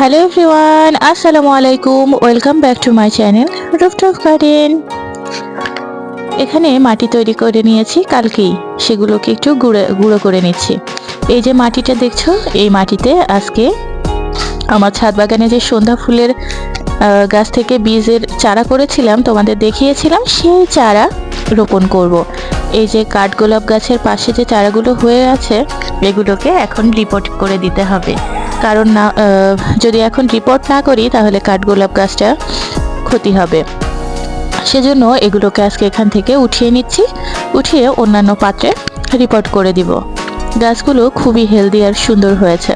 Hello everyone আসসালামু আলাইকুম welcome back to my channel rooftop garden এখানে মাটি তৈরি করে নিয়েছি কালকেই। সেগুলোকে একটু গুঁড়ো গুঁড়ো করে নিচ্ছি। এই যে মাটিটা দেখছ, এই মাটিতে আজকে আমার ছাদ বাগানে যে সন্ধ্যা ফুলের গাছ থেকে বীজের চারা করেছিলাম, তোমাদের দেখিয়েছিলাম, সেই চারা রোপণ করব। এই যে কাঠগোলাপ গাছের পাশে যে চারাগুলো হয়ে আছে, এগুলোকে এখন রিপোর্ট করে দিতে হবে। কারণ না যদি এখন রিপোর্ট না করি, তাহলে কাঠগোলাপ গাছটা ক্ষতি হবে। সেজন্য এগুলোকে আজকে এখান থেকে উঠিয়ে নিচ্ছি। উঠিয়ে অন্যান্য পাত্রে রিপোর্ট করে দিব। গাছগুলো খুবই হেলদি আর সুন্দর হয়েছে।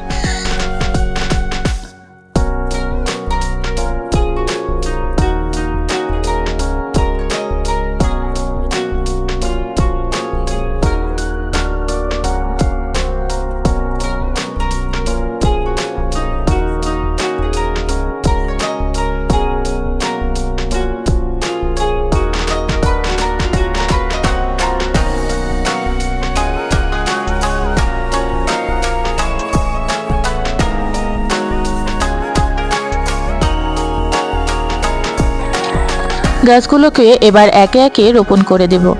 গাছগুলোকে এবার একে একে রোপণ করে দেব।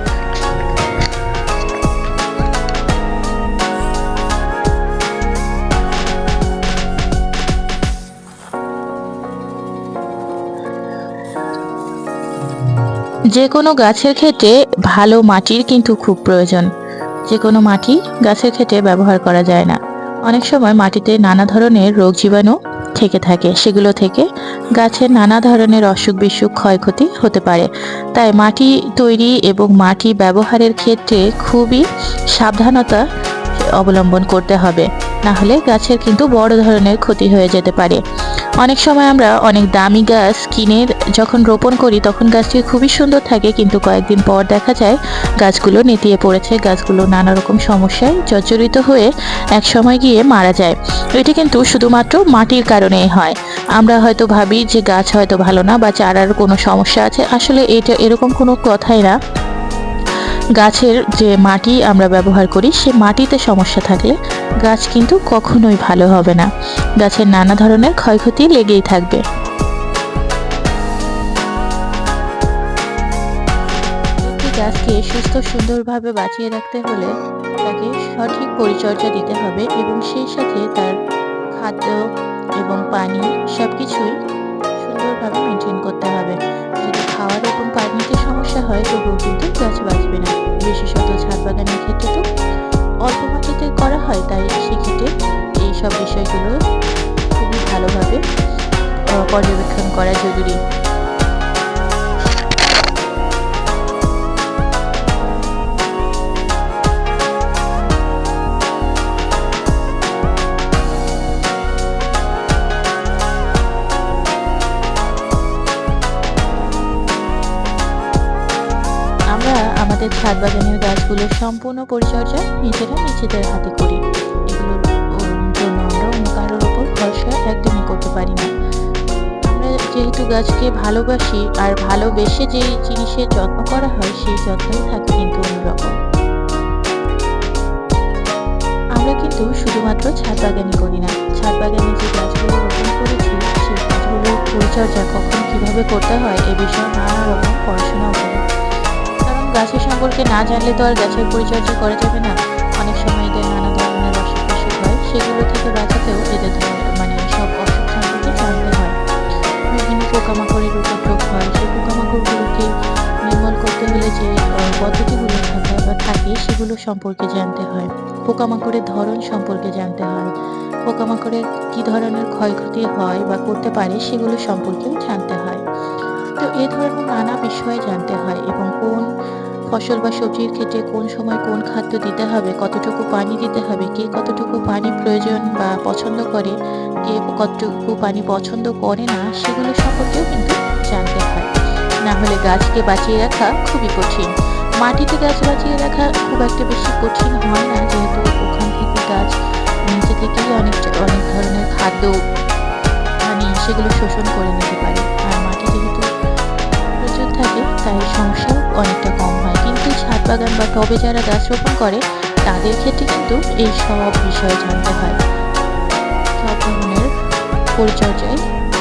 যে কোনো গাছের ক্ষেত্রে ভালো মাটির কিন্তু খুব প্রয়োজন। যে কোনো মাটি গাছের ক্ষেত্রে ব্যবহার করা যায় না। অনেক সময় মাটিতে নানা ধরনের রোগ জীবাণু থেকে থাকে। সেগুলো থেকে গাছের নানা ধরনের অসুখ বিসুখ ক্ষয়ক্ষতি হতে পারে। তাই মাটি তৈরি এবং মাটি ব্যবহারের ক্ষেত্রে খুবই সাবধানতা অবলম্বন করতে হবে। না হলে গাছের কিন্তু বড় ধরনের ক্ষতি হয়ে যেতে পারে। অনেক সময় আমরা অনেক দামি গাছ কিনে যখন রোপণ করি, তখন গাছটি খুবই সুন্দর থাকে, কিন্তু কয়েকদিন পর দেখা যায় গাছগুলো নেতিয়ে পড়েছে, গাছগুলো নানা রকম সমস্যায় জর্জরিত হয়ে এক সময় গিয়ে মারা যায়। এটি কিন্তু শুধুমাত্র মাটির কারণেই হয়। আমরা হয়তো ভাবি যে গাছ হয়তো ভালো না বা চারার কোনো সমস্যা আছে, আসলে এটা এরকম কোনো কথাই না। গাছের যে মাটি আমরা ব্যবহার করি, সে মাটিতে সমস্যা থাকলে গাছ কিন্তু কখনোই ভালো হবে না। গাছের নানা ধরনের ক্ষয়ক্ষতি লেগেই থাকবে। গাছকে সুস্থ, সুন্দরভাবে বাঁচিয়ে রাখতে হলে তাকে সঠিক পরিচর্যা দিতে হবে এবং সেই সাথে তার খাদ্য এবং পানি সব কিছুই সুন্দরভাবে মেনটেন করতে হবে। যদি খাওয়ার এবং পানিতে সমস্যা হয়, তবুও কিন্তু গাছ বাঁচবে না। বাগানের ক্ষেত্রে তো অল্প মাটিতে করা হয়, তাই সেক্ষেত্রে এই সব বিষয়গুলো খুবই ভালোভাবে পর্যবেক্ষণ করা জরুরি। আমাদের ছাদ বাগানের গাছগুলোর সম্পূর্ণ পরিচর্যা নিজেরা নিজেদের হাতে করি। এগুলোর জন্য আমরা কারোর উপর ভরসা একদমই করতে পারি না। আমরা যেহেতু গাছকে ভালোবাসি আর ভালোবেসে যে জিনিসের যত্ন করা হয় সেই যত্নই থাকে কিন্তু অন্যরকম। আমরা কিন্তু শুধুমাত্র ছাদ বাগানই করি না। ছাদ বাগানে যে গাছগুলো রোপণ করেছি, সেই গাছগুলোর পরিচর্যা কখন কীভাবে করতে হয় এ বিষয়ে নানা রকম পড়াশোনাও করি। গাছের সম্পর্কে না জানলে তো আর গাছের পরিচর্যা করা যাবে না। অনেক সময় এদের নানা ধরনের অসুখ বিসুখ হয়। সেগুলো থেকে বাঁচাতেও এদের মানে সব অসুখ সম্পর্কে জানতে হয়। বিভিন্ন পোকামাকড়ের উপদ্রব হয়। সেই পোকামাকড়গুলোকে নির্মূল করতে হলে যে পদ্ধতিগুলো থাকে বা থাকে, সেগুলো সম্পর্কে জানতে হয়। পোকামাকড়ের ধরন সম্পর্কে জানতে হয়। পোকামাকড়ের কি ধরনের ক্ষয়ক্ষতি হয় বা করতে পারে, সেগুলো সম্পর্কেও জানতে হয়। তো এই ধরনের নানা বিষয়ে জানতে হয় এবং কোন ফসল বা সবজির ক্ষেত্রে কোন সময় কোন খাদ্য দিতে হবে, কতটুকু পানি দিতে হবে, কে কতটুকু পানি প্রয়োজন বা পছন্দ করে, কে কতটুকু পানি পছন্দ করে না, সেগুলো সম্পর্কেও কিন্তু জানতে হয়। না হলে গাছকে বাঁচিয়ে রাখা খুবই কঠিন। মাটিতে গাছ বাঁচিয়ে রাখা খুব একটা বেশি কঠিন হয় না, যেহেতু ওখান থেকে গাছ নিচে থেকেই অনেক অনেক ধরনের খাদ্য পানি সেগুলো শোষণ করে নিতে পারে। আর তাই সমস্যা অনেকটা কম হয়। কিন্তু ছাদ বাগান বা টবে যারা গাছ রোপণ করে, তাদের ক্ষেত্রে কিন্তু এই সব বিষয়ে জানতে হয়। সব ধরনের পরিচর্যায়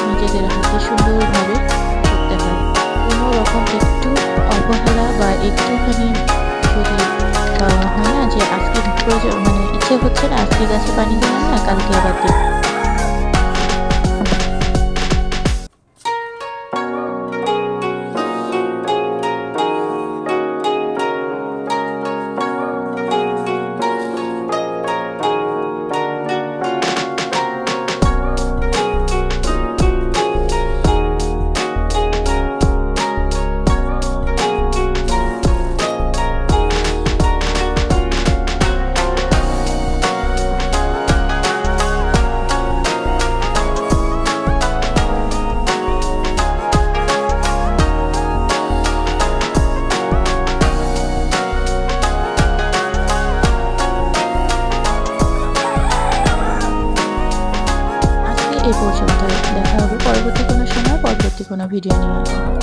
নিজেদের হাতে সুন্দরভাবে করতে হয়। কোনো রকম একটু অবহেলা বা একটুখানি যদি হয় না যে আজকে প্রয়োজন মানে ইচ্ছে হচ্ছে না আজকে গাছে পানি দিলাম না কালকে আবার পর্যন্ত দেখা হবে পরবর্তী কোনো সময় পরবর্তী কোনো ভিডিও নিয়ে।